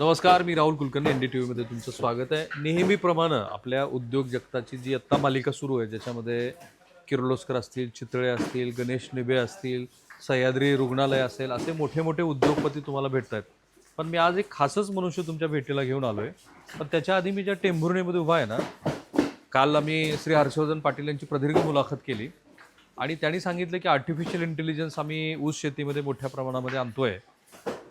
नमस्कार मी Rahul Kulkarni N D T व्हीमध्ये तुमचं स्वागत आहे. नेहमीप्रमाणे आपल्या उद्योग जगताची जी आत्ता मालिका सुरू आहे ज्याच्यामध्ये किर्लोस्कर असतील चितळे असतील गणेश निबे असतील सह्याद्री रुग्णालय असेल असे मोठे मोठे उद्योगपती तुम्हाला भेटत आहेत पण मी आज एक खासच मनुष्य तुमच्या भेटीला घेऊन आलो आहे पण त्याच्या आधी मी ज्या टेंभुर्णीमध्ये उभा आहे ना काल आम्ही श्री हर्षवर्धन पाटील यांची प्रदीर्घ मुलाखत केली. आणि त्यांनी सांगितलं की आर्टिफिशियल इंटेलिजन्स आम्ही ऊस शेतीमध्ये मोठ्या प्रमाणामध्ये आणतो आहे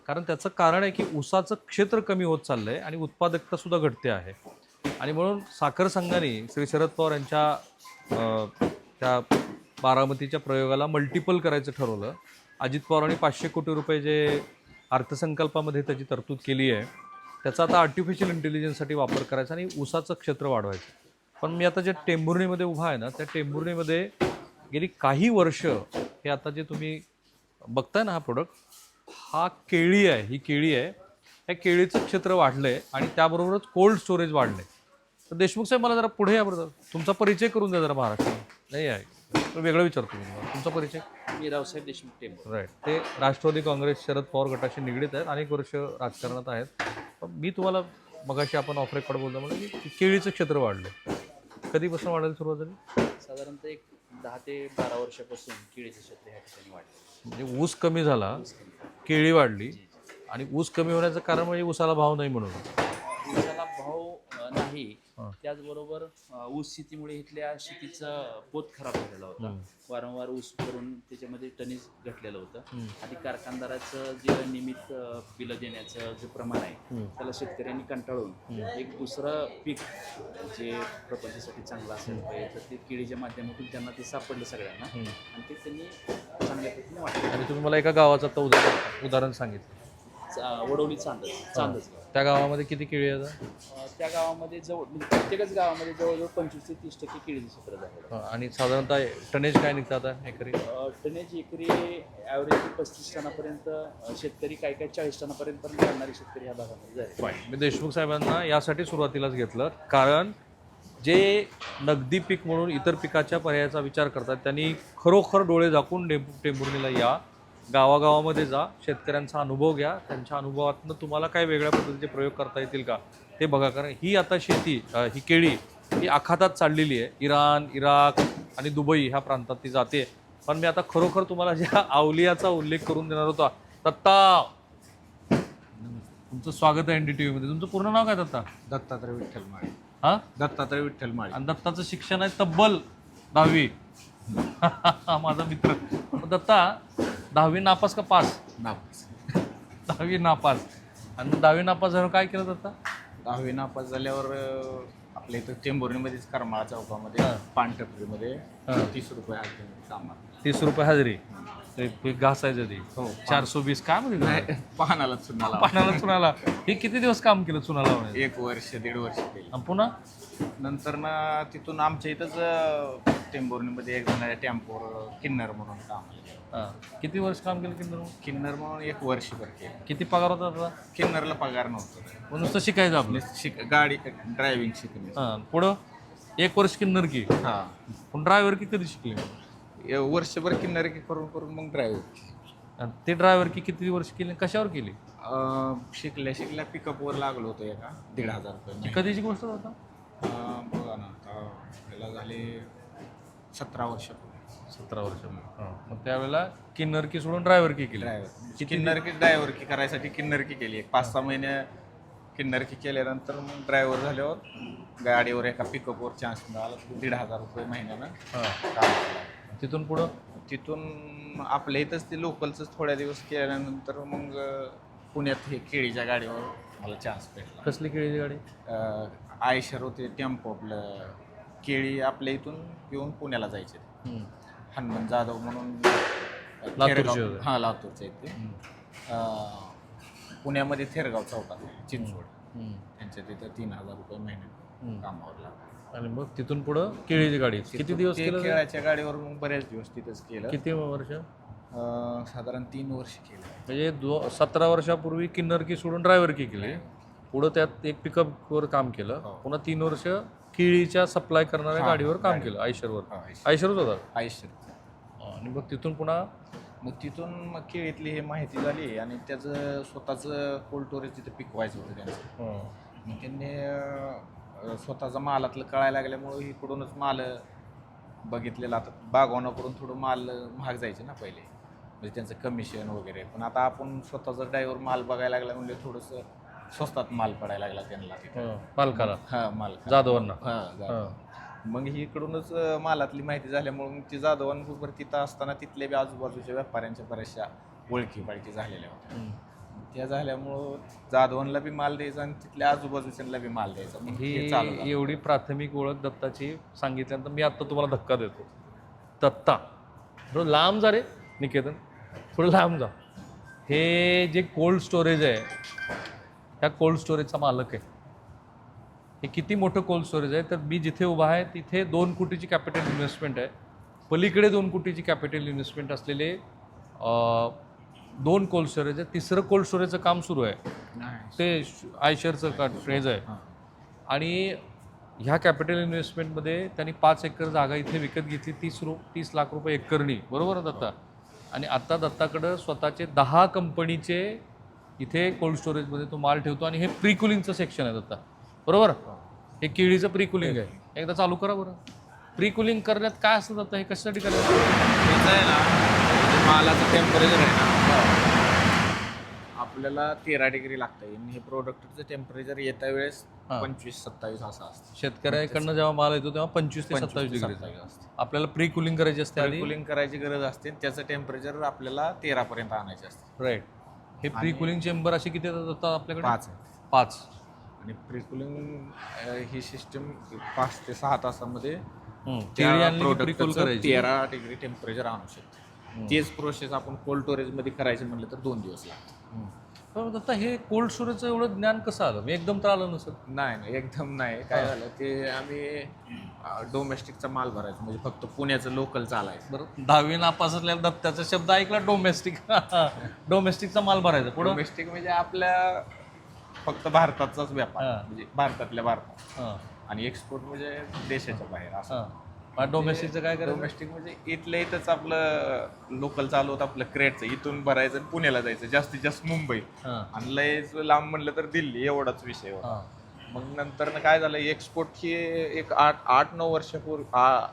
कारण त्याचं कारण आहे की ऊसाचं क्षेत्र कमी होत चाललं आहे आणि उत्पादकता सुद्धा घटते आहे. आणि म्हणून साखर संघाने श्री शरद पवार यांच्या त्या बारामतीच्या प्रयोगाला मल्टिपल करायचं ठरवलं. अजित पवारांनी पाचशे कोटी रुपये जे अर्थसंकल्पामध्ये त्याची तरतूद केली आहे त्याचा आता आर्टिफिशियल इंटेलिजन्ससाठी वापर करायचा आणि ऊसाचं क्षेत्र वाढवायचं. पण मी आता जे टेंभुर्णीमध्ये उभा आहे ना त्या टेंभुर्णीमध्ये गेली काही वर्ष हे आता जे तुम्ही बघताय ना हा प्रोडक्ट हा केळी आहे ही केळी आहे. या केळीचं क्षेत्र वाढलं आहे आणि त्याबरोबरच कोल्ड स्टोरेज वाढलं आहे तर देशमुख साहेब मला जरा पुढे या बरं. तुमचा परिचय करून द्या जरा महाराष्ट्र नाही आहे. तर वेगळं विचारतो मी तुम्हाला. तुमचा परिचय? मी रावसाहेब देशमुख टेंबू राईट ते राष्ट्रवादी काँग्रेस शरद पवार गटाशी निगडीत आहेत. अनेक वर्ष राजकारणात आहेत. पण मी तुम्हाला मगाशी आपण ऑफ रेकॉर्ड बोलतो म्हणजे की केळीचं क्षेत्र वाढलं कधीपासून वाढायला सुरुवात झाली? साधारणतः एक दहा ते बारा वर्षापासून केळीचं क्षेत्र ह्या ठिकाणी वाढलं म्हणजे ऊस कमी झाला केळी वाढली आणि ऊस कमी होण्याचं कारण म्हणजे ऊसाला भाव नाही म्हणून ऊसाला भाव अ, नाही हा. त्याचबरोबर ऊस शेतीमुळे इथल्या शेतीचा पोत खराब झालेला होता. वारंवार ऊस करून त्याच्यामध्ये टनेज घटलेलं होतं. आधी कारखानदाराचं जे नियमित बिलं देण्याचं जे प्रमाण आहे त्याला शेतकऱ्यांनी कंटाळून एक दुसरं पीक जे प्रपंचासाठी चांगलं असेल पाहिजे तर ते केळीच्या माध्यमातून त्यांना ते सापडलं सगळ्यांना. आणि ते त्यांनी चांगल्या पद्धतीने वाटलं. आणि तुम्ही मला एका गावाचं आता उदाहरण उदाहरण सांगितलं. चा- वडवली चांदच चांदच त्या गावामध्ये किती केळी आहेत? अं, त्या गावामध्ये जवळ म्हणजे प्रत्येकच गावामध्ये जवळजवळ पंचवीस ते तीस टक्के केळीचं क्षेत्र झालं हं, आणि साधारणतः टनेज काय निघतात आता एकरी? अं, टनेज एकरी ॲव्हरेज पस्तीस टनापर्यंत अं, शेतकरी काय काय चाळीस टनापर्यंत पण काढणारे शेतकरी ह्या भागामध्ये झाले मी देशमुख साहेबांना यासाठी सुरुवातीलाच घेतलं कारण जे नगदी पीक म्हणून इतर पिकाच्या पर्यायाचा विचार करतात त्यांनी खरोखर डोळे झाकून टेंबू टेंभुर्णीला या. गावागावामध्ये जा शेतकऱ्यांचा अनुभव घ्या त्यांच्या अनुभवातनं तुम्हाला काय वेगळ्या पद्धतीचे प्रयोग करता येतील का? ते बघा कारण ही आता शेती ही केळी ही आखातात चाललेली आहे. इराण इराक आणि दुबई ह्या प्रांतात ती जाते. पण मी आता खरोखर तुम्हाला ज्या आवलियाचा उल्लेख करून देणार होता दत्ता! तुमचं स्वागत आहे एन डी टी व्हीमध्ये. तुमचं पूर्ण नाव काय दत्ता? दत्तात्रय विठ्ठल माळी. हां? दत्तात्रय विठ्ठल माळी. आणि दत्ताचं शिक्षण आहे तब्बल दहावी. माझा मित्र. दत्ता दहावी नापास का पास? नापास. दहावी नापास. आणि दहावी नापास झाल्यावर काय केलं दत्ता दहावी नापास झाल्यावर अं, आपल्या इथं टेंभुर्णीमध्येच करमाळा चौकामध्ये पानटपरीमध्ये तीस रुपये हात कामाला. तीस रुपये हजेरी. ते घासायचं ते. हो चारशे वीस काय म्हणते नाही चुनाला पाण्याला चुनाला हे किती दिवस काम केलं चुनाला? एक वर्ष दीड वर्ष केली. आणि पुन्हा? नंतर ना तिथून आमच्या इथंच टेंभुर्णीमध्ये एक जण टेम्पोर किन्नर म्हणून. हां. किती वर्ष काम केलं किन्नर किन्नर म्हणून एक वर्षभर केलं. किती पगार होता आता किन्नरला पगार नव्हतं. नुसतं शिकायचं आपलं. शिक गाडी ड्रायव्हिंग शिकली हां. पुढं? एक वर्ष किन्नर की हा. पण ड्रायव्हर की कधी शिकले? वर्षभर किन्नर की करून करून मग ड्रायव्हर आणि ते ड्रायव्हर की किती वर्ष केले कशावर केली? शिकल्या शिकल्या पिकअपवर लागलो होतो एका दीड हजार रुपये महिना. कधीची गोष्ट होता? अं, बघा ना आता त्याला झाले सतरा वर्ष सतरा वर्ष मग त्यावेळेला किन्नर की सोडून ड्रायव्हर की केली? ड्रायव्हर किन्नर की ड्रायव्हर की करायसाठी किन्नर की केली. एक पाच सहा महिने किन्नर की केल्यानंतर मग ड्रायव्हर झाल्यावर गाडीवर एका पिकअपवर चान्स मिळाला. दीड हजार रुपये महिन्यानं हां. काम केलं. तिथून पुढं तिथून आपल्या इथंच ते लोकलचंच थोड्या दिवस केल्यानंतर मग पुण्यात हे केळीच्या गाडीवर मला चान्स भेटला कसली केळीची गाडी अं, आयशर होते टेम्पो आपलं केळी आपल्या इथून घेऊन पुण्याला जायचे हम्म. हनुमान जाधव म्हणून लातूरचे थेरगाव- होते. हा लातूरचे आहेत ते अं, पुण्यामध्ये थेरगाव चौकात चिंचवड हम्म. त्यांच्या तिथं तीन हजार रुपये महिन्यात हम्म. कामावर लागले आणि मग तिथून पुढं केळीची गाडी. किती दिवस ते केलं ते? खेळाच्या गाडीवर मग बऱ्याच दिवस तिथंच केलं. किती वर्ष? अं, साधारण तीन वर्ष केलं. म्हणजे दो सतरा वर्षापूर्वी किन्नर की सोडून ड्रायव्हर की केली पुढं त्यात एक पिकअपवर काम केलं. हो. पुन्हा तीन वर्ष केळीच्या सप्लाय करणाऱ्या हा, गाडीवर काम गाडी. केलं आयशरवर. हा, आयशरच होता? आयशर. आणि मग तिथून पुन्हा? मग तिथून मग केळीतली हे माहिती झाली आणि त्याचं स्वतःचं कोल्ड स्टोरेज तिथे पिकवायचं होतं त्यांचं. मग त्यांनी अं, स्वतःचा मालातलं कळायला लागल्यामुळं इकडूनच माल बघितलेला. आता बागवानाकडून थोडं माल महाग जायचे ना पहिले. म्हणजे त्यांचं कमिशन वगैरे. पण आता आपण स्वतःचा ड्रायव्हर माल बघायला लागला म्हणजे थोडंसं स्वस्तात माल पडायला लागला त्यांना तिथे. पालकाला हा माल जाधवांना. हा जाधव. मग ही इकडूनच मालातली माहिती झाल्यामुळे मग ती जाधवांबरोबर तिथं असताना तिथले बी आजूबाजूच्या व्यापाऱ्यांच्या बऱ्याचशा ओळखी पाळखी झालेल्या होत्या. त्या झाल्यामुळं जाधवांना बी माल द्यायचा आणि तिथल्या आजूबाजूच्यांना बी माल द्यायचा. मग हे ही झालं. एवढी प्राथमिक ओळख दत्ताची सांगितल्यानंतर मी आता तुम्हाला धक्का देतो. दत्ता. थोडं लांब जा रे निकेतन. थोडं लांब जा. हे जे कोल्ड स्टोरेज आहे ह्या कोल्ड स्टोरेजचा मालक आहे. हे किती मोठं कोल्ड स्टोरेज आहे तर मी जिथे उभा आहे तिथे दोन कोटीची कॅपिटल इन्व्हेस्टमेंट आहे. पलीकडे दोन कोटीची कॅपिटल इन्व्हेस्टमेंट असलेले अं, दोन कोल्ड स्टोरेज आहे तिसरं कोल्ड स्टोरेजचं काम सुरू आहे. ते आयशरचं का ट्रेज आहे. हां. आणि ह्या कॅपिटल इन्व्हेस्टमेंटमध्ये त्यांनी पाच एकर जागा इथे विकत घेतली. तीस रु तीस लाख रुपये एकरनी. बरोबर दत्ता? आणि आता दत्ताकडं स्वतःचे दहा कंपनीचे इथे कोल्ड स्टोरेजमध्ये तो माल ठेवतो. आणि हे प्री कुलिंगचं सेक्शन आहे दत्ता. बरोबर? हे. केळीचं प्री कुलिंग आहे. एकदा चालू करा बरं. प्री कुलिंग करण्यात काय असतं दत्ता? हे कशासाठी करायचं मालाचं टेम्परेचर आहे ना. आपल्याला तेरा डिग्री लागतं आणि हे प्रोडक्टचं टेम्परेचर येत्या वेळेस हां. पंचवीस सत्तावीस असं असतं. शेतकऱ्याकडनं जेव्हा माल येतो तेव्हा पंचवीस ते सत्तावीस डिग्री असतं. आपल्याला प्री कुलिंग करायची असते आधी? कुलिंग करायची गरज असते. आणि त्याचं टेम्परेचर आपल्याला तेरा पर्यंत आणायचे असते. राईट हे प्री कुलिंग चेंबर असे किती आपल्याकडे? पाच आहे पाच. आणि प्रिकुलिंग ही सिस्टम पाच ते सहा तासामध्ये आणली की करायची? तेरा डिग्री टेम्परेचर आणू शकतो. तेच प्रोसेस आपण कोल्ड स्टोरेजमध्ये करायचं म्हटलं तर दोन दिवस लागतात. पण आता हे कोल्ड स्टोरेजचं एवढं ज्ञान कसं आलं? मी एकदम तर आलं नसत नाही नाही एकदम नाही. काय झालं ते आम्ही डोमेस्टिकचा माल भरायचो. म्हणजे फक्त पुण्याचं लोकल चालायचं. बरं. दहावी नापास असलेला दत्त्याचा शब्द ऐकला डोमेस्टिक डोमेस्टिकचा माल भरायचा. पुढं? डोमेस्टिक म्हणजे आपल्या फक्त भारताचाच व्यापार. हा. म्हणजे भारतातल्या भारतात. आणि एक्सपोर्ट म्हणजे देशाच्या बाहेर असं. डोमेस्टिकचं काय करायचं? डोमेस्टिक म्हणजे इथल्या इथंच आपलं लोकल चालू होतं आपलं क्रेटचं. इथून भरायचं आणि पुण्याला जायचं. जास्तीत जास्त मुंबई. हां. आणि लयच लांब म्हणलं तर दिल्ली एवढाच विषय होता. हां. मग नंतर काय झालं एक्सपोर्ट ही एक आठ आठ नऊ वर्षापूर्वी आ-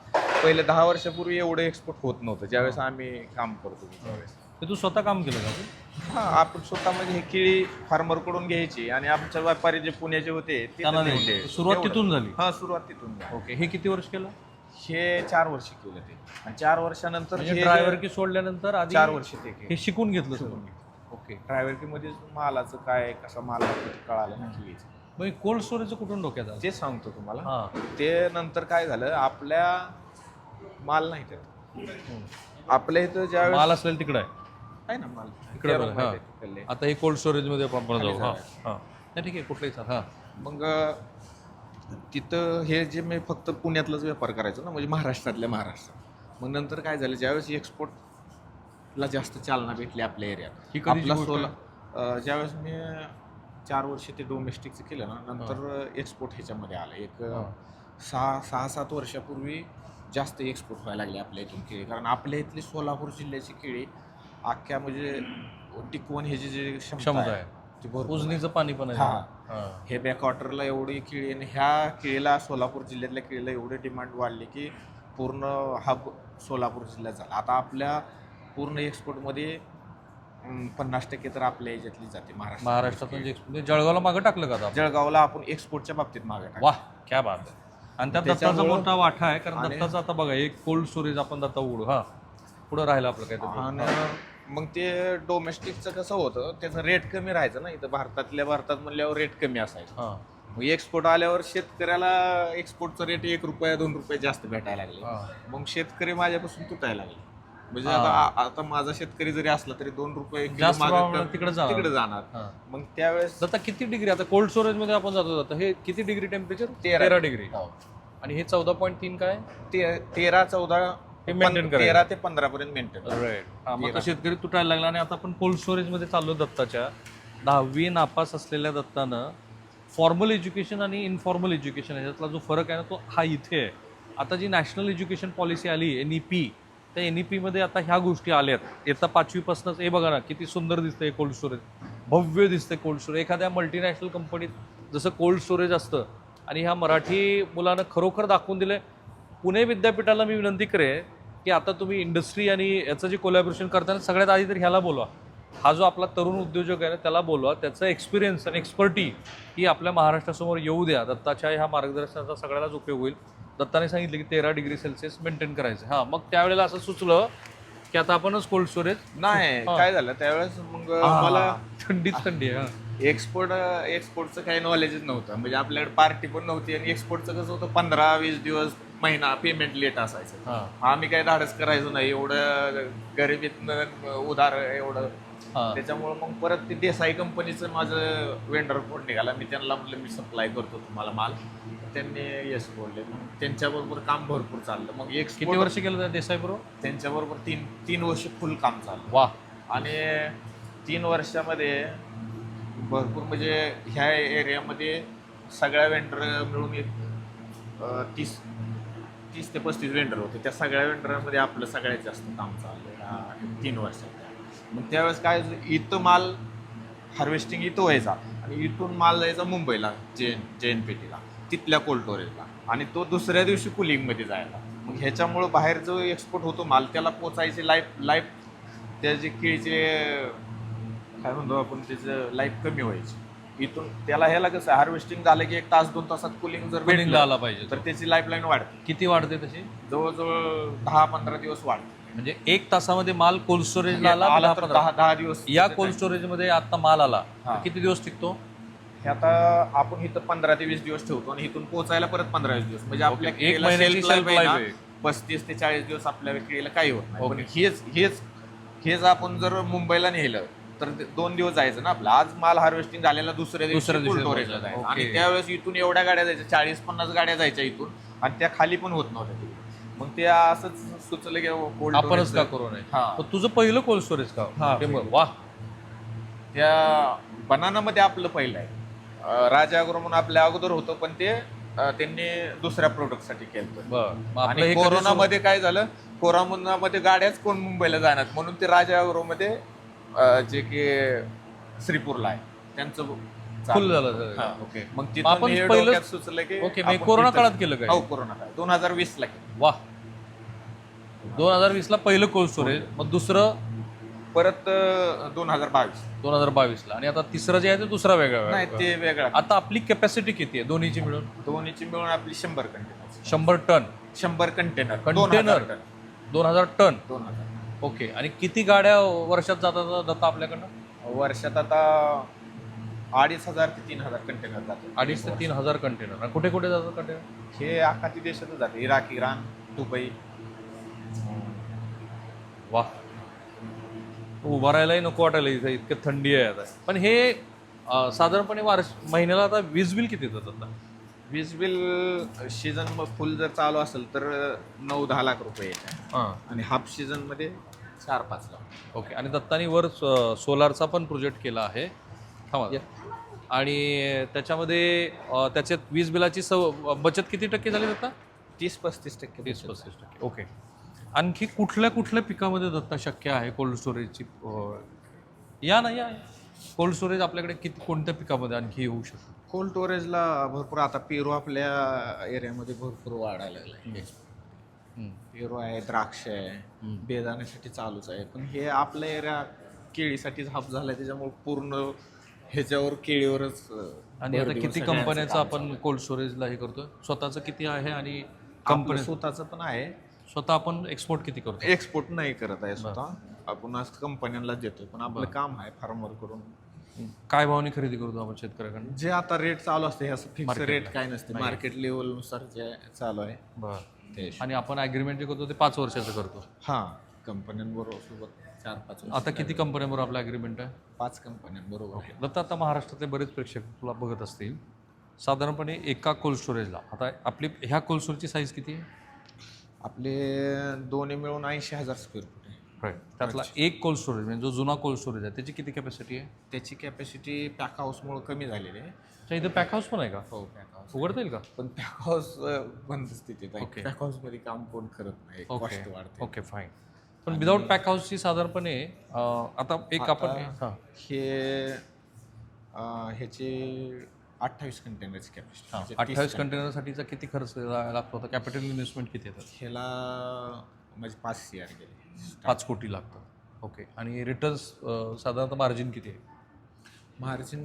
पहिले दहा वर्षापूर्वी एवढं एक्सपोर्ट होत नव्हतं. ज्यावेळेस आम्ही काम करत त्यावेळेस. ते तू स्वतः काम केलं का तू हा आपण स्वतः म्हणजे हे केळी फार्मरकडून घ्यायची आणि आमच्या व्यापारी जे पुण्याचे होते ते त्यांना देऊन नाही. द्यायचे. सुरुवात एवढं. तिथून झाली. हा सुरुवात तिथून झाली. ओके हे किती वर्ष केलं? हे चार वर्ष केलं ते. आणि चार वर्षानंतर म्हणजे ड्रायव्हर की सोडल्यानंतर आधी चार वर्ष ते हे शिकून घेतलं सगळं ओके ड्रायव्हर की मध्ये मालाचं काय कसा माल लागतो ते कळालं ना केळीचं मग कोल्ड स्टोरेजचं कुठून डोक्यात आलं? ते सांगतो तुम्हाला. हां. ते नंतर काय झालं आपल्या माल नाही त्यात. आपल्या इथं ज्या माल असलेलं तिकडं आहे. आहे ना माल. इकडे बघा, हा. तिकडले. आता हे कोल्ड स्टोरेजमध्ये आपण आपण जाऊ हां. हां. नाही ठीक आहे कुठलंही चाल हां. मग तिथं हे जे मी फक्त पुण्यातलाच व्यापार करायचो ना म्हणजे महाराष्ट्रातल्या महाराष्ट्र मग नंतर काय झालं ज्यावेळेस एक्सपोर्टला जास्त चालना भेटली आपल्या ही एरियात कधीची आपला सोला ज्यावेळेस मी चार वर्ष ते डोमेस्टिकचं केलं ना नंतर एक्सपोर्ट ह्याच्यामध्ये आलं. एक सहा सहा सात वर्षापूर्वी जास्त एक्सपोर्ट व्हायला लागले आपल्या इथून केळी. कारण आपल्या इथली सोलापूर जिल्ह्याची केळी अख्ख्या म्हणजे टिकवण ह्याची जी क्षमता आहे. ती भरपूर उजनीचं पाणी पण आहे. हां. हां. हे बॅकवॉटरला एवढी केळी आणि ह्या केळीला सोलापूर जिल्ह्यातल्या केळीला एवढी डिमांड वाढली की पूर्ण हब सोलापूर जिल्ह्यात झाला. आता आपल्या पूर्ण एक्सपोर्टमध्ये पन्नास टक्के तर आपल्या याच्यातली जाते महाराष्ट्र महाराष्ट्रातून जे म्हणजे जळगावला मागं टाकलं का आता आपण? जळगावला आपण एक्सपोर्टच्या बाबतीत मागे टाकलं. वाह क्या बात आहे. आणि त्यात दत्ताचा त्याच्यामुळं- मोठा वाटा आहे कारण आणि- दत्ताचा आता बघा एक कोल्ड स्टोरेज आपण दत्ता उघडू हा. पुढं राहिलं आपलं काहीतरी. आणि मग ते डोमेस्टिकचं कसं होतं त्याचं रेट कमी राहायचं ना इथं. भारतातल्या भारतात म्हणल्यावर रेट कमी असायचं. मग एक्सपोर्ट आल्यावर शेतकऱ्याला एक्सपोर्टचा रेट एक रुपया दोन रुपये जास्त भेटायला लागले. मग शेतकरी माझ्यापासून तुटायला लागले. म्हणजे. आता आता माझा शेतकरी जरी असला तरी दोन रुपये तिकडे जाणार. तिकडे जाणार. हां. मग त्यावेळेस दत्ता किती डिग्री आता कोल्ड स्टोरेजमध्ये आपण जातो जातो. हे किती डिग्री टेम्परेचर तेरा. डिग्री हो. आणि हे चौदा पॉईंट तीन काय? तेरा चौदा maintain करायचं. तेरा ते पंधरा पर्यंत मेंटेन राईट मग आता शेतकरी तुटायला लागला आणि आता आपण कोल्ड स्टोरेजमध्ये चाललो दत्ताच्या. दहावी नापास असलेल्या दत्तानं फॉर्मल एज्युकेशन आणि इनफॉर्मल एज्युकेशन याच्यातला जो फरक आहे ना तो हा इथे आहे. आता जी नॅशनल एज्युकेशन पॉलिसी आली एन ई पी त्या एन ई पीमध्ये आता ह्या गोष्टी आल्यात. येता पाचवीपासूनच हे बघा ना किती सुंदर दिसतंय कोल्ड स्टोरेज भव्य दिसतंय कोल्ड स्टोरेज एखाद्या मल्टीनॅशनल कंपनीत जसं कोल्ड स्टोरेज असतं आणि ह्या मराठी मुलानं खरोखर दाखवून दिलंय पुणे विद्यापीठाला मी विनंती करेन की आता तुम्ही इंडस्ट्री आणि याचं जे कोलॅबरेशन करताना सगळ्यात आधी तर ह्याला बोलवा. हा जो आपला तरुण उद्योजक आहे ना त्याला बोलवा. त्याचा एक्सपिरियन्स आणि एक्सपर्टी ही आपल्या महाराष्ट्रासमोर येऊ द्या. दत्ताच्या ह्या मार्गदर्शनाचा सगळ्यालाच उपयोग होईल. दत्ताने सांगितलं की तेरा डिग्री सेल्सिअस मेंटेन करायचं. हां मग त्यावेळेला असं सुचलं की आता आपणच कोल्ड स्टोरेज नाही काय झालं? त्यावेळेस मग मला थंडीच थंडी आहे. एक्सपोर्ट एक्सपोर्टचं काही नॉलेजच नव्हतं. म्हणजे आपल्याकडे पार्टी पण नव्हती आणि एक्सपोर्टचं कसं होतं? पंधरा वीस दिवस महिना पेमेंट लेट असायचं. हां. आम्ही काही धाडस करायचो नाही एवढं गरिबीतनं उधार एवढं. हां. त्याच्यामुळं मग परत ते देसाई कंपनीचं माझं वेंडर कोड निघाला मी त्यांना म्हटलं मी सप्लाय करतो तुम्हाला माल. त्यांनी येस बोलले. मग त्यांच्याबरोबर काम भरपूर चाललं. मग एक किती वर्ष केलं त्या देसाई बरोबर त्यांच्याबरोबर तीन तीन वर्ष फुल काम चाललं वा. आणि तीन वर्षामध्ये भरपूर म्हणजे ह्या एरियामध्ये सगळ्या वेंडर मिळून एक अं, तीस तीस ते पस्तीस वेंडर होते. त्या सगळ्या वेंडरमध्ये आपलं सगळ्यात जास्त काम चाललं तीन वर्षात. मग त्यावेळेस काय इथं माल हार्वेस्टिंग इथं व्हायचा आणि इथून माल जायचा मुंबईला जे जे एन पी टीला तिथल्या कोल्ड स्टोरेजला आणि तो दुसऱ्या दिवशी कुलिंगमध्ये जायला. मग ह्याच्यामुळं बाहेर जो एक्सपोर्ट होतो माल त्याला पोचायचे लाईफ लाईफ त्याचे केळीचे काय म्हणतो आपण त्याचं लाईफ कमी व्हायची. इथून त्याला ह्याला कसं हार्वेस्टिंग झालं की एक तास दोन तासात कुलिंग जर बिल्डिंगला भेटलं, आला पाहिजे तर त्याची लाईफलाईन वाढते किती वाढते तशी जवळजवळ दहा पंधरा दिवस वाढते म्हणजे एक तासामध्ये माल कोल्ड स्टोरेजला आला आला दहा तर पंधरा. दहा दहा दिवस या कोल्ड स्टोरेजमध्ये आता माल आला हा. किती दिवस टिकतो हे आता आपण इथं पंधरा ते वीस दिवस ठेवतो आणि इथून पोहोचायला परत पंधरा वीस दिवस म्हणजे आपल्या एक केळीला महिन्याची shelf life shelf आहे ना, life आहे. पस्तीस ते चाळीस दिवस आपल्या केळीला काही होत नाही पण. हेच हेच हेच आपण जर मुंबईला नेलं तर ते दोन दिवस जायचं ना आपलं. आज माल हार्वेस्टिंग झालेला दुसऱ्या दिवशी दुसऱ्या. जायचं. आणि त्यावेळेस इथून एवढ्या गाड्या जायच्या चाळीस पन्नास गाड्या जायच्या इथून. आणि त्या खाली पण होत नव्हत्या तिकडे. मग ते असंच सुचलं की कोल्ड आपणच का करू नये? हा. पण तुझं पहिलं कोल्ड स्टोरेज का? हा, ते वा. त्या बनानामध्ये आपलं पहिलं आहे. अं, राजा अग्रो म्हणून आपल्या अगोदर होतं पण ते अं, त्यांनी दुसऱ्या प्रोडक्टसाठी केलं बर. मग आपलं हे आणि कधी कोरोनामध्ये काय झालं? कोरोनामध्ये गाड्याच कोण मुंबईला जाणार? म्हणून ते राजा अग्रोमध्ये अं, जे की श्रीपूरला आहे. त्यांचं फुल झालं सगळं. हा. ओके मग आपण हे पहिलं- डोक्यात सुचलं की ओके, आपण कोरोना काळात केलं काय? हो कोरोना काळ दोन हजार वीस ला केलं. वा दोन हजार वीस ला पहिलं कोल्ड स्टोरेज मग दुसरं? परत दोन हजार बावीस. दोन हजार बावीस ला आणि आता तिसरं जे आहे ते दुसरा वेगळा नाही वेगळा. ते वेगळा. आता आपली कॅपॅसिटी किती आहे? दोन्हीची मिळून? दोन्हीची मिळून आपली शंभर कंटेनर शंभर टन. शंभर कंटेनर कंटेनर दोन हजार टन. दोन हजार. ओके आणि किती गाड्या वर्षात जातात जातात आपल्याकडनं? वर्षात आता अडीच हजार ते तीन हजार कंटेनर जातात. अडीच ते तीन हजार कंटेनर कुठे कुठे जातात कंटेनर हे आखाती देशातच जाते इराक इराण दुबई. वा. उभा राहायलाही नको वाटायला इथं. इतकं थंडी आहे आता. पण हे अं, साधारणपणे वार्ष महिन्याला आता वीज बिल किती येतात आता? वीज बिल सीझन फुल जर चालू असेल तर नऊ दहा लाख रुपये हां. आणि हाफ सीझनमध्ये चार पाच लाख. ओके. आणि दत्तानी वर सोलारचा पण प्रोजेक्ट केला आहे. थांबा. आणि त्याच्यामध्ये अं, त्याच्यात वीज बिलाची सव बचत किती टक्के झाली दत्ता? तीस पस्तीस टक्के तीस पस्तीस टक्के. ओके. आणखी कुठल्या कुठल्या पिकामध्ये दत्ता शक्य आहे कोल्ड स्टोरेजची? अं, या ना या कोल्ड स्टोरेज आपल्याकडे किती कोणत्या पिकामध्ये आणखी येऊ शकतं? कोल्ड स्टोरेजला भरपूर आता पेरू आपल्या एरियामध्ये भरपूर वाढायला लागलाय पेरू आहे द्राक्ष आहे बेदाण्यासाठी चालूच आहे. पण हे आपल्या एरिया केळीसाठीच हाफ झालाय त्याच्यामुळे पूर्ण ह्याच्यावर केळीवरच आणि आता किती कंपन्याचं आपण कोल्ड स्टोरेजला हे करतोय? स्वतःचं किती आहे आणि कंपनी स्वतःचं पण आहे. स्वतः आपण एक्सपोर्ट किती करतो एक्सपोर्ट नाही करत आहे स्वतः. आपण आज कंपन्यांनाच देतोय पण आपलं काम आहे फार्मर करून. काय भावाने खरेदी करतो आपण शेतकऱ्याकडनं? जे आता रेट चालू असते हे असं फिक्स रेट. काय नसते. मार्केट लेवलनुसार जे चालू आहे. बरं. ते आणि आपण ॲग्रीमेंट जे करतो ते पाच वर्षाचं करतो. हा कंपन्यांबरोबर सोबत चार पाच वर्ष. आता किती कंपन्यांबरोबर आपलं ॲग्रीमेंट आहे? पाच कंपन्यांबरोबर दत्ता आता महाराष्ट्रातले बरेच प्रेक्षक तुला बघत असतील. साधारणपणे एका कोल्ड स्टोरेजला आता आपली ह्या कोल्ड स्टोरेजची साईज किती आहे? आपले दोन्ही मिळून ऐंशी हजार स्क्वेअर फूट त्यातला एक कोल्ड स्टोरेज म्हणजे जो जुना कोल्ड स्टोरेज आहे त्याची किती कॅपॅसिटी आहे? त्याची कॅपॅसिटी पॅक हाऊसमुळे कमी झालेली आहे. अच्छा इथं पॅक हाऊस पण आहे का? हो पॅक हाऊस उघडता येईल का? पण पॅक हाऊस बंद स्थितीत आहे. पॅक हाऊसमध्ये काम कोण करत नाही. ओके कॉस्ट वाढते. ओके फाईन पण विदाऊट पॅक हाऊसची साधारणपणे अं, आता एक आपण आता हां. हे अं, ह्याचे अठ्ठावीस कंटेनरची कॅपॅसिटी अठ्ठावीस कंटेनरसाठीचा किती खर्च ला- लागतो? आता कॅपिटल इन्व्हेस्टमेंट किती येतात? ह्याला म्हणजे पाच सी आर गेले पाच कोटी लागतात. ओके आणि रिटर्न्स साधारणतः मार्जिन किती आहे? मार्जिन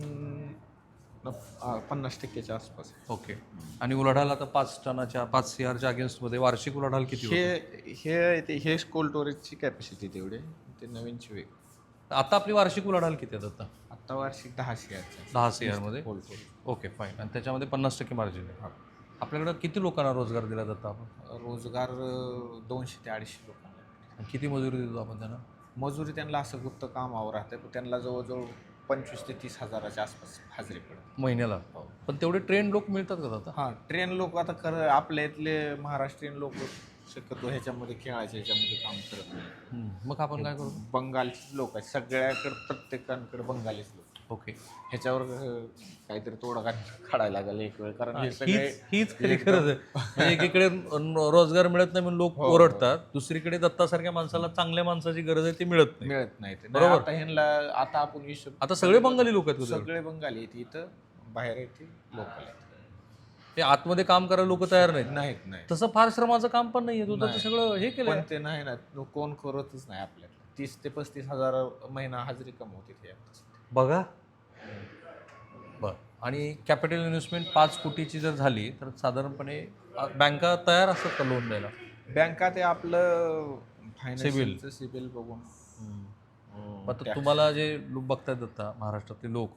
पन्नास टक्क्याच्या आसपास. ओके आणि उलाढाल आता पाच टनाच्या पाच सी आरच्या अगेन्स्टमध्ये वार्षिक उलाढाल किती? हे हे ते हे कोल्ड स्टोरेजची कॅपॅसिटी तेवढे ते नवीनची वेग आता आपली वार्षिक उलाढाल किती आहेत आता? आता वार्षिक दहा सी आरचा दहा सी आरमध्ये कोल्ड स्टोरेज ओके फाईन आणि त्याच्यामध्ये पन्नास टक्के मार्जिन आहे. आपल्याकडं किती लोकांना रोजगार दिला जातो आपण? रोजगार अं, दोनशे ते अडीचशे लोकांना. आणि किती मजुरी देतो आपण त्यांना? मजुरी त्यांना असं गुप्त कामावर राहते पण त्यांना जवळजवळ पंचवीस ते तीस हजाराच्या आसपास हाजरी पडते. महिन्याला? पण तेवढे ट्रेन लोक मिळतात का आता? हां ट्रेन लोक आता खरं आपल्या इथले महाराष्ट्रीयन लोक शक्यतो ह्याच्यामध्ये खेळायच्या ह्याच्यामध्ये काम करत नाही मग आपण काय करू? बंगालचीच लोक आहेत. सगळ्याकडे प्रत्येकांकडे बंगालीच लोक ओके. ह्याच्यावर अं, काहीतरी तोडगा काढायला लागेल एक वेळ कारण हे सगळे हीच हीच खरी गरज आहे. म्हणजे एकीकडे रोजगार मिळत नाही म्हणून लोक ओरडतात. दुसरीकडे दत्तासारख्या माणसाला चांगल्या माणसाची गरज आहे ती मिळत नाही. मिळत नाही बरोबर. आता ह्यांना आता आपण हिशोब आता सगळे बंगाली लोक आहेत तुझ्याकडे. सगळे बंगाली आहेत. इथं बाहेर आहेत लोकल आहेत. ते आतमध्ये काम करायला लोक तयार नाहीत. नाहीत नाही तसं फार श्रमाचं काम पण नाहीये. तू तर सगळं हे केलं पण ते नाही ना तो कोण करतच नाही आपल्याला तीस ते पस्तीस हजार महिना हजेरी कमवते ते. बघा. बर. आणि कॅपिटल इन्व्हेस्टमेंट पाच कोटीची जर झाली तर साधारणपणे बँका तयार असतात का लोन द्यायला? बँका ते आपलं फायनान्शियलचं सिबिल. बघून. आता तुम्हाला जे लोक बघतायत आता महाराष्ट्रातले लोक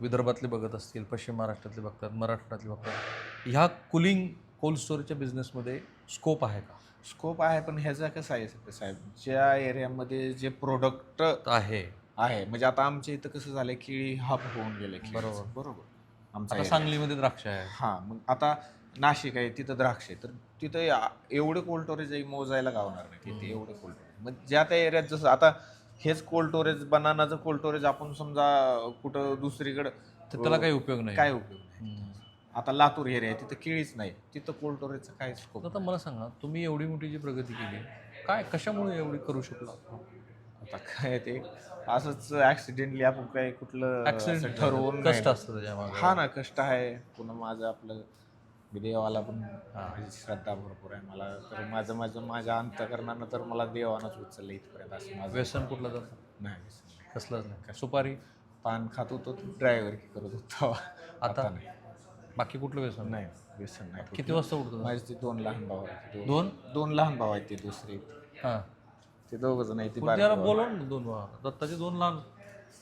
विदर्भातले बघत असतील पश्चिम महाराष्ट्रातले बघतात मराठवाड्यातले बघतात ह्या कुलिंग कोल्ड स्टोरेजच्या बिझनेसमध्ये स्कोप आहे का? स्कोप आहे पण ह्याचा कसं आहे साहेब? ज्या एरियामध्ये जे प्रोडक्ट आहे. आहे. म्हणजे आता आमच्या इथं कसं झालं की हब होऊन गेलं बरोबर. बरोबर. आमचा आता. सांगलीमध्ये द्राक्ष आहे. हा मग आता नाशिक आहे तिथं द्राक्ष आहे. तर तिथं या- एवढे कोल्ड स्टोरेज मोजायला गावणार नाही. तिथे एवढे कोल्ड स्टोरेज मग ज्या त्या एरियात जसं आता हेच कोल्ड स्टोरेज बनानाचं कोल्ड स्टोरेज आपण समजा कुठं दुसरीकडं तर त्याला काही उपयोग नाही. काय उपयोग नाही. हम्म. आता लातूर एरिया आहे तिथं केळीच नाही. तिथं कोल्ड स्टोरेजचं काय स्कोप आता मला सांगा तुम्ही एवढी मोठी जी प्रगती केली काय कशामुळे एवढी करू शकला? आता काय ते? असंच ऍक्सिडेंटली आपण काय कुठलं असं ठरवून कष्ट. असतं हा ना कष्ट आहे. पुन्हा माझं आपलं मी देवाला पण माझी श्रद्धा भरपूर आहे मला. तर माझं माझं माझ्या अंतकरणानं तर मला देवानंच उचललं इथपर्यंत असं माझं. व्यसन कुठलं जातं नाही व्यसन नाही. कसलंच नाही. सुपारी? पान खात होतो ड्रायव्हर करत होतो. आता? नाही. बाकी कुठलं व्यसन? नाही व्यसन नाही. किती वाजता उठतो? माझे ते दोन लहान भाऊ आहेत. दोन? दोन लहान भाऊ आहेत ते दुसरे. हां. ते दोघ जण आहेत ते त्याला बोलव ना दोन भाव दत्ताचे दोन लहान.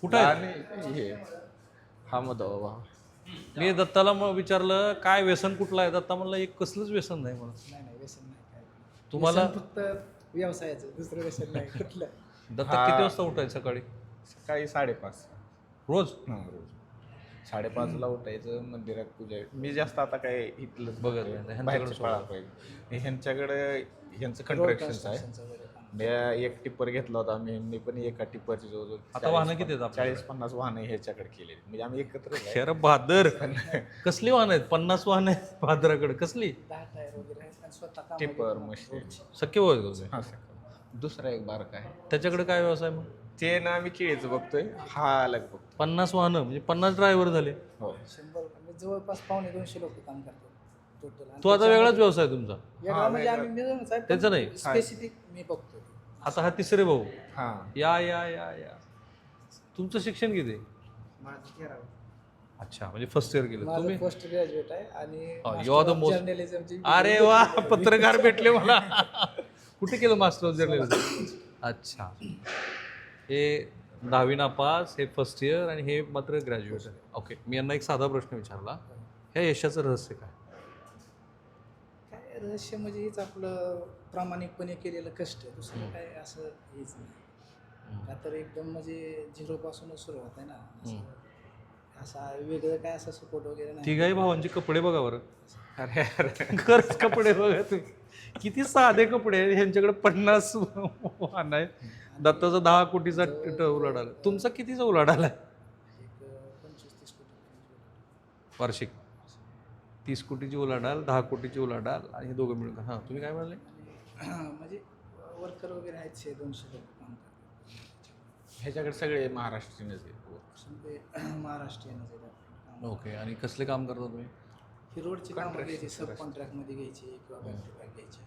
कुठं आहे? आणि हे. हा मग भाऊ मी दत्ताला मग विचारलं काय व्यसन कुठलं आहे? दत्ता म्हणलं एक कसलंच व्यसन नाही म्हणून. नाही नाही व्यसन नाही काय. तुम्हाला व्यसन फक्त व्यवसायाचं दुसरं व्यसन नाही कुठलं. दत्ता किती वाजता उठायचं सकाळी? सकाळी साडेपाच. रोज? हां रोज. साडेपाचला उठायचं मंदिरात पूजा. मी जास्त आता काय इथलं बघत नाही. ह्यांच्याकडे ह्यांच्याकडे ह्यांचं कंट्रॅक्शनचं आहे. मी एक टिप्पर घेतला होता आम्ही. ह्यांनी पण एका टिप्परची जवळजवळ आता वाहनं किती आहेत आपल्याकडे? चाळीस पन्नास वाहनं ह्याच्याकडे केलेली. म्हणजे आम्ही एकत्र खरं बहादर. कसली वाहन आहेत? पन्नास वाहन आहेत बहादराकडे. कसली? दहा टायर वगैरे आहेत आणि स्वतः काम टिप्पर मशीन. शक्य होय का ते? हा सर दुसरा एक बार काय त्याच्याकडे काय व्यवसाय मग? ते ना आम्ही केळीचं बघतोय. हा अलग बघतो पन्नास वाहनं म्हणजे पन्नास ड्रायव्हर झाले. हो. शंभर म्हणजे जवळपास पावणे दोनशे लोक काम करतात. टोटल तो आता वेगळाच व्यवसाय तुमचा. वेगळा. म्हणजे आम्ही मिळून साहेब त्याचं नाही. स्पेसिफिक मी बघतो आता हा तिसरे भाऊ. हा. या या या या. तुमचं शिक्षण किती? आहे? माझं तेरावं. अच्छा म्हणजे फर्स्ट इयर गेलं माझं तुम्ही? पोस्ट ग्रॅज्युएट आहे you are the आणि most- जर्नलिझमची अरे वा पत्रकार भेटले मला. कुठे केलं मास्टर ऑफ जर्नलिझम अच्छा. हे दहावी नापास हे फर्स्ट इयर आणि हे मात्र ग्रॅज्युएट आहे ओके मी यांना एक साधा प्रश्न विचारला. ह्या यशाचं रहस्य काय? रहस्य म्हणजे हेच आपलं प्रामाणिकपणे केलेलं कष्ट दुसरं काय असं हेच नाही. का तर एकदम म्हणजे झिरो पासूनच सुरुवात आहे ना. असं वेगळं काय असं सपोर्ट वगैरे नाही. तिघाही भावांचे कपडे बघा बरं. अरे अरे. खरंच कपडे बघा तुम्ही किती साधे कपडे आहेत. ह्यांच्याकडे पन्नास वाहन आहे दत्ताचा दहा कोटीचा उलाढाल. तुमचा कितीचा उलाढाल वार्षिक. तीस कोटीची उलाढाल दहा कोटीची उलाढाल आणि हे दोघं मिळून. हां तुम्ही काय म्हणाले? म्हणजे वर्कर वगैरे आहेत शे दोनशे लोक काम करतात. ह्याच्याकडे सगळे महाराष्ट्रीयनच आहेत. महाराष्ट्रीयनच आहेत. ओके आणि कसले काम करता तुम्ही? ही रोडची कामं घ्यायची सब कॉन्ट्रॅक्टमध्ये घ्यायची किंवा बॅक बॅक घ्यायची.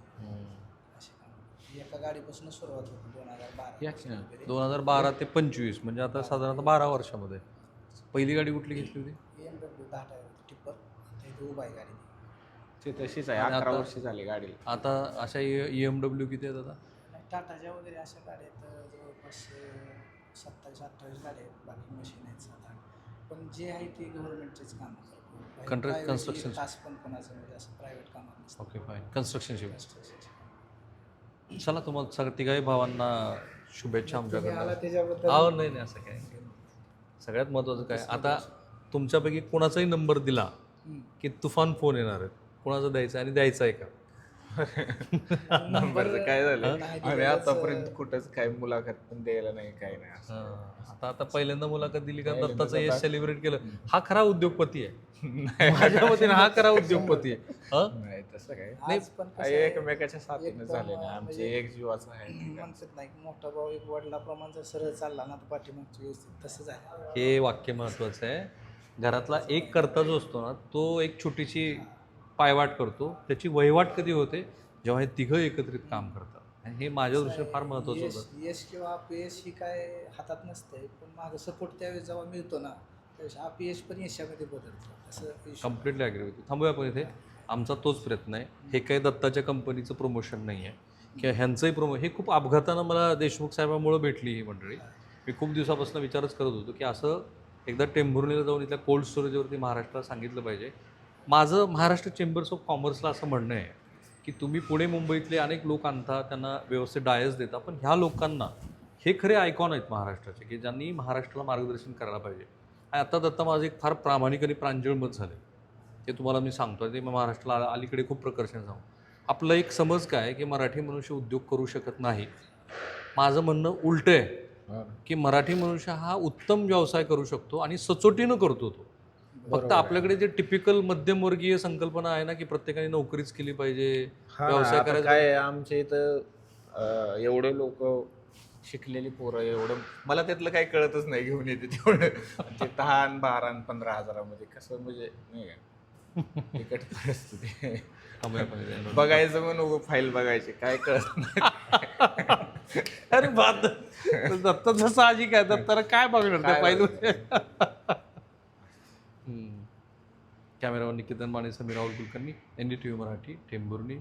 एका गाडीपासून सुरुवात होती दोन हजार बारा दोन हजार बारा ते पंचवीस म्हणजे आता साधारणतः बारा वर्षामध्ये. पहिली गाडी कुठली घेतली होती? एम डब्ल्यू दहा टायर. उभा आहे गाडी. ते तशीच आहे आणि अकरा आता- वर्ष झाली गाडीला आता अशा ई एम डब्ल्यू किती आहेत आता? टाटाच्या वगैरे अशा गाड्या आहेत जवळपास अं, सत्तावीस अठ्ठावीस गाड्या आहेत बाकी मशीन आहेत सात आठ. पण जे आहे ते गव्हर्नमेंटचेच काम Contract construction. तास पण कोणाचं म्हणजे असं प्रायव्हेट कामात नसतं. Okay fine construction ship. चला तुम्हाला सग तिघाही भावांना शुभेच्छा त्याच्याबद्दल. अहो नाही नाही असं काय सगळ्यात महत्त्वाचं काय? आता तुमच्यापैकी कोणाचाही नंबर दिला. की तुफान फोन येणार आहेत. कोणाचा द्यायचा आणि द्यायचा आहे का? नंबरचं काय झालं? आतापर्यंत कुठंच काय मुलाखत पण द्यायला नाही काय नाही असं. आता आता पहिल्यांदा मुलाखत दिली का? दत्ताचं यश सेलिब्रेट केलं. हा खरा उद्योगपती आहे. माझ्या मतीने हा खरा उद्योगपती आहे. हं? नाही तसं काय आज पण कसं आहे, आहे, एकमेकाच्या साथीने एकदम, झाले ना. अं, आमचे म्हणजे- एक जीवाचं आहे. ते काय. म्हणतात नाही मोठा भाऊ एक वडिलाप्रमाणे जर सरळ चालला ना तर पाठीमागची व्यवस्थित तसं झालं. हे वाक्य महत्वाचं आहे. घरातला एक कर्ता जो असतो ना तो एक छोटीशी पायवाट करतो. त्याची वहिवाट कधी होते? जेव्हा हे तिघं एकत्रित काम करतात. आणि हे माझ्या दृष्टीने फार महत्वाचं यश होतं. यश किंवा अपयश ही काय हातात नसतंय पण मागं सपोर्ट त्यावेळेस जेव्हा मिळतो ना त्यावेळेस अपयश पण यशामध्ये बदलतं. असं. कम्प्लिटली ॲग्री होती थांबूया आपण इथे. आमचा तोच प्रयत्न आहे. हे काही दत्ताच्या कंपनीचं प्रमोशन नाही आहे किंवा ह्यांचंही प्रमो हे खूप अपघातानं मला देशमुख साहेबांमुळं भेटली ही मंडळी. मी खूप दिवसापासून विचारच करत होतो की असं एकदा टेंभुर्णीला जाऊन इथल्या कोल्ड स्टोरेजवरती महाराष्ट्राला सांगितलं पाहिजे. माझं महाराष्ट्र चेंबर्स ऑफ कॉमर्सला असं म्हणणं आहे की तुम्ही पुणे मुंबईतले अनेक लोक आणता त्यांना व्यवस्थित डायस देता पण ह्या लोकांना हे खरे आयकॉन आहेत महाराष्ट्राचे की ज्यांनी महाराष्ट्राला मार्गदर्शन करायला पाहिजे. आणि आता दत्ता माझं एक फार प्रामाणिक आणि प्रांजळ मत झालं ते तुम्हाला मी सांगतो ते मग महाराष्ट्राला अलीकडे खूप प्रकर्षण जाऊ आपलं एक समज काय की मराठी मनुष्य उद्योग करू शकत नाही. माझं म्हणणं उलटं आहे. की मराठी मनुष्य हा उत्तम व्यवसाय करू शकतो आणि सचोटीनं करतो तो. फक्त आपल्याकडे जे टिपिकल मध्यमवर्गीय संकल्पना आहे ना की प्रत्येकाने नोकरीच केली पाहिजे व्यवसाय करायचा. काय आमच्या इथं एवढे लोक शिकलेली पोरं एवढं मला त्यातलं काही कळतच नाही घेऊन येते तेवढं. ते दहा आणि बारा आणि पंधरा हजारामध्ये कसं म्हणजे नाही बिकट परिस्थिती. बघायचं म्हणून फाईल बघायची काय कळत नाही. अरे बाद दत्ताचं साहजिक आहे दत्ताला काय बघणार त्या काय पाहिजे कॅमेरावर Niketan Mane Sameer Rahul Kulkarni N D T V Marathi Tembhurni